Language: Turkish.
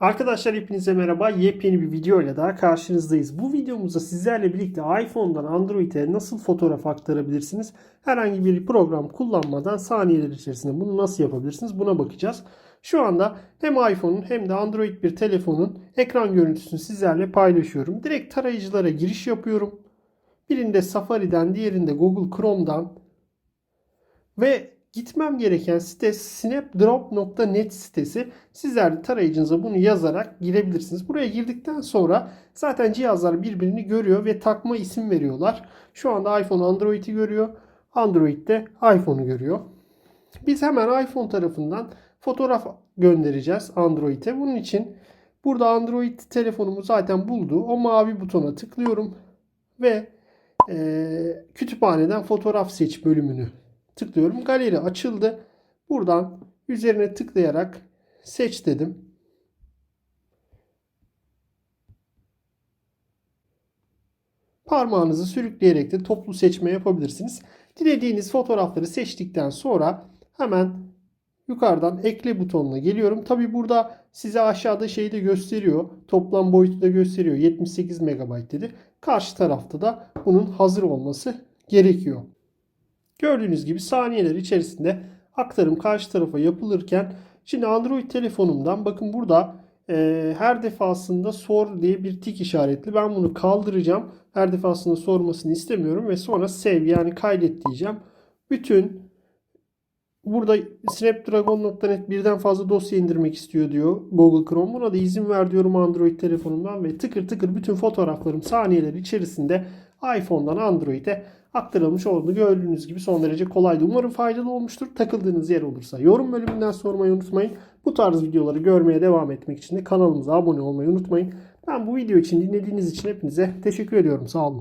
Arkadaşlar hepinize merhaba. Yepyeni bir video ile daha karşınızdayız. Bu videomuzda sizlerle birlikte iPhone'dan Android'e nasıl fotoğraf aktarabilirsiniz? Herhangi bir program kullanmadan saniyeler içerisinde bunu nasıl yapabilirsiniz? Buna bakacağız. Şu anda hem iPhone'un hem de Android bir telefonun ekran görüntüsünü sizlerle paylaşıyorum. Direkt tarayıcılara giriş yapıyorum. Birinde Safari'den, diğerinde Google Chrome'dan ve gitmem gereken site snapdrop.net sitesi. Sizler de tarayıcınıza bunu yazarak girebilirsiniz. Buraya girdikten sonra zaten cihazlar birbirini görüyor ve takma isim veriyorlar. Şu anda iPhone Android'i görüyor. Android de iPhone'u görüyor. Biz hemen iPhone tarafından fotoğraf göndereceğiz Android'e. Bunun için burada Android telefonumu zaten buldu. O mavi butona tıklıyorum ve eee, kütüphaneden fotoğraf seç bölümünü tıklıyorum. Galeri açıldı. Buradan üzerine tıklayarak seç dedim. Parmağınızı sürükleyerek de toplu seçme yapabilirsiniz. Dilediğiniz fotoğrafları seçtikten sonra hemen yukarıdan ekle butonuna geliyorum. Tabi burada size aşağıda şeyi de gösteriyor. Toplam boyutu da gösteriyor. 78 MB dedi. Karşı tarafta da bunun hazır olması gerekiyor. Gördüğünüz gibi saniyeler içerisinde aktarım karşı tarafa yapılırken şimdi Android telefonumdan bakın burada e, her defasında sor diye bir tik işaretli. Ben bunu kaldıracağım. Her defasında sormasını istemiyorum ve sonra save yani kaydet diyeceğim. Bütün burada Snapdragon.net birden fazla dosya indirmek istiyor diyor Google Chrome. Buna da izin ver diyorum Android telefonumdan ve tıkır tıkır bütün fotoğraflarım saniyeler içerisinde iPhone'dan Android'e aktarılmış olduğunu gördüğünüz gibi son derece kolaydı. Umarım faydalı olmuştur. Takıldığınız yer olursa yorum bölümünden sormayı unutmayın. Bu tarz videoları görmeye devam etmek için de kanalımıza abone olmayı unutmayın. Ben bu video için dinlediğiniz için hepinize teşekkür ediyorum. Sağ olun.